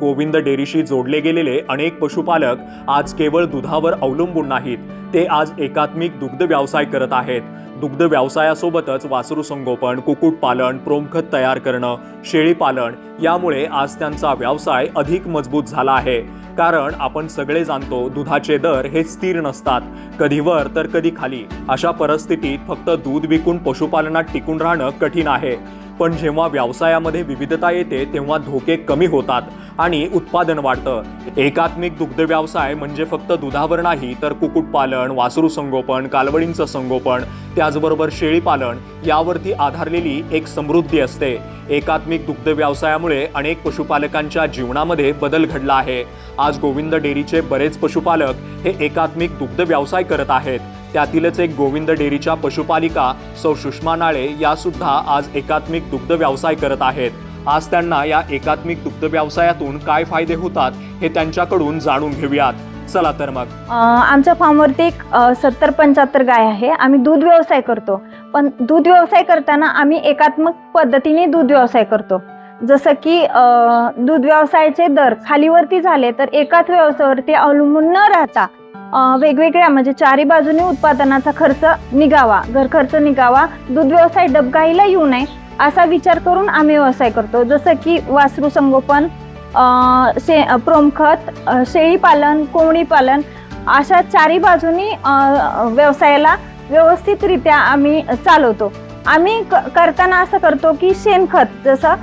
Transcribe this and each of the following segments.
गोविंद डेअरीशी जोडले गेलेले अनेक पशुपालक आज केवळ दुधावर अवलंबून नाहीत. ते आज एकात्मिक दुग्ध व्यवसाय करत आहेत. दुग्ध व्यवसायासोबतच वासरू संगोपन कुक्कुटपालन प्रोमखत तयार करणं शेळीपालन यामुळे आज त्यांचा व्यवसाय अधिक मजबूत झाला आहे. कारण आपण सगळे जाणतो दुधाचे दर हे स्थिर नसतात. कधी वर तर कधी खाली. अशा परिस्थितीत फक्त दूध विकून पशुपालनात टिकून राहणं कठीण आहे. पण जेव्हा व्यवसायामध्ये विविधता येते तेव्हा धोके कमी होतात. आणि उत्पादन वाढतं. एकात्मिक दुग्ध व्यवसाय म्हणजे फक्त दुधावर नाही तर कुक्कुटपालन वासरू संगोपन कालवडींचं संगोपन त्याचबरोबर शेळीपालन यावरती आधारलेली एक समृद्धी असते. एकात्मिक दुग्ध व्यवसायामुळे अनेक पशुपालकांच्या जीवनामध्ये बदल घडला आहे. आज गोविंद डेअरीचे बरेच पशुपालक हे एकात्मिक दुग्ध व्यवसाय करत आहेत. त्यातीलच एक गोविंद डेअरीच्या पशुपालिका सौ सुषमा नाळे या सुद्धा आज एकात्मिक दुग्ध व्यवसाय करत आहेत. आज त्यांना या एकात्मिक दुग्ध व्यवसायातून काय फायदे होतात हे त्यांच्याकडून जाणून घेऊयात. चला तर मग. आमच्या फार्मवरती एक सत्तर पंच्याहत्तर गाय आहे. आम्ही दूध व्यवसाय करतो. पण दूध व्यवसाय करताना आम्ही एकात्मक पद्धतीने दूध व्यवसाय करतो. जसं की दूध व्यवसायाचे दर खालीवरती झाले तर एकाच व्यवसायावरती अवलंबून न राहता वेगवेगळ्या म्हणजे चारी बाजूने उत्पादनाचा खर्च निघावा घर खर्च निघावा दूध व्यवसाय डबघाईला येऊ नये. असा विचार करून आम्ही व्यवसाय करतो. जसं की वासरू संगोपन से शे प्रोमखत अ, शेळीपालन कोंबडीपालन अशा चारी बाजूनी व्यवसायाला व्यवस्थितरित्या आम्ही चालवतो. आम्ही क- करताना असं करतो की शेणखत जसं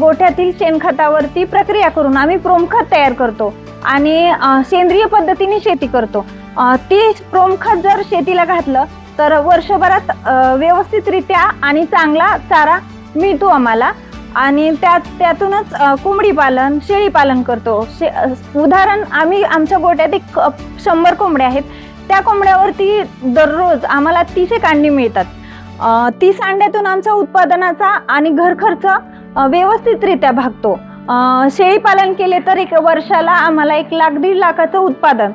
गोठ्यातील शेणखतावरती प्रक्रिया करून आम्ही प्रोमखत तयार करतो आणि सेंद्रिय पद्धतीने शेती करतो. ती ते प्रोमखत जर शेतीला घातलं तर वर्षभरात व्यवस्थितरित्या आणि चांगला चारा मिळतो आम्हाला. आणि त्यात त्यातूनच कोंबडी पालन शेळी पालन करतो. शे उदाहरण आम्ही आमच्या गोट्यात एक शंभर कोंबड्या आहेत. त्या कोंबड्यावरती दररोज आम्हाला तीस एक अंडी मिळतात. तीस अंड्यातून आमचा उत्पादनाचा आणि घर खर्च व्यवस्थितरित्या भागतो. शेळी पालन केले तर एक वर्षाला आम्हाला एक लाख दीड लाखाचं उत्पादन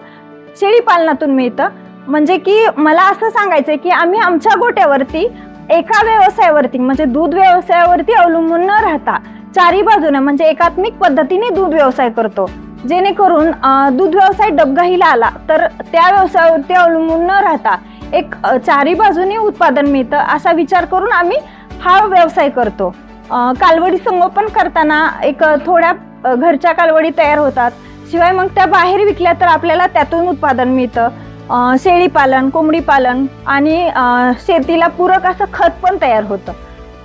शेळी पालनातून मिळतं. म्हणजे की मला असं सांगायचं आहे की आम्ही आमच्या गोट्यावरती एका व्यवसायावरती म्हणजे दूध व्यवसायावरती अवलंबून न राहता चारी बाजूने म्हणजे एकात्मिक पद्धतीने दूध व्यवसाय करतो. जेणेकरून दूध व्यवसाय डबघाईला आला तर त्या व्यवसायावरती अवलंबून न राहता एक चारी बाजूने उत्पादन मिळतं असा विचार करून आम्ही हा व्यवसाय करतो. कालवडी संगोपन करताना एक थोड्या घरच्या कालवडी तयार होतात. शिवाय मग त्या बाहेर विकल्या तर आपल्याला त्यातून उत्पादन मिळतं. शेळीपालन कोंबडी पालन आणि शेतीला पूरक असं खत पण तयार होतं.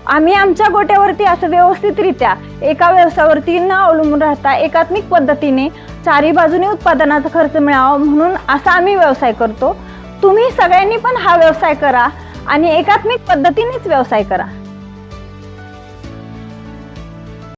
आम्ही आमच्या गोट्यावरती असं व्यवस्थितरित्या एका व्यवसायावरती न अवलंबून राहता एकात्मिक पद्धतीने चारी बाजूने उत्पादनाचा खर्च मिळावा म्हणून असा आम्ही व्यवसाय करतो. तुम्ही सगळ्यांनी पण हा व्यवसाय करा आणि एकात्मिक पद्धतीनेच व्यवसाय करा.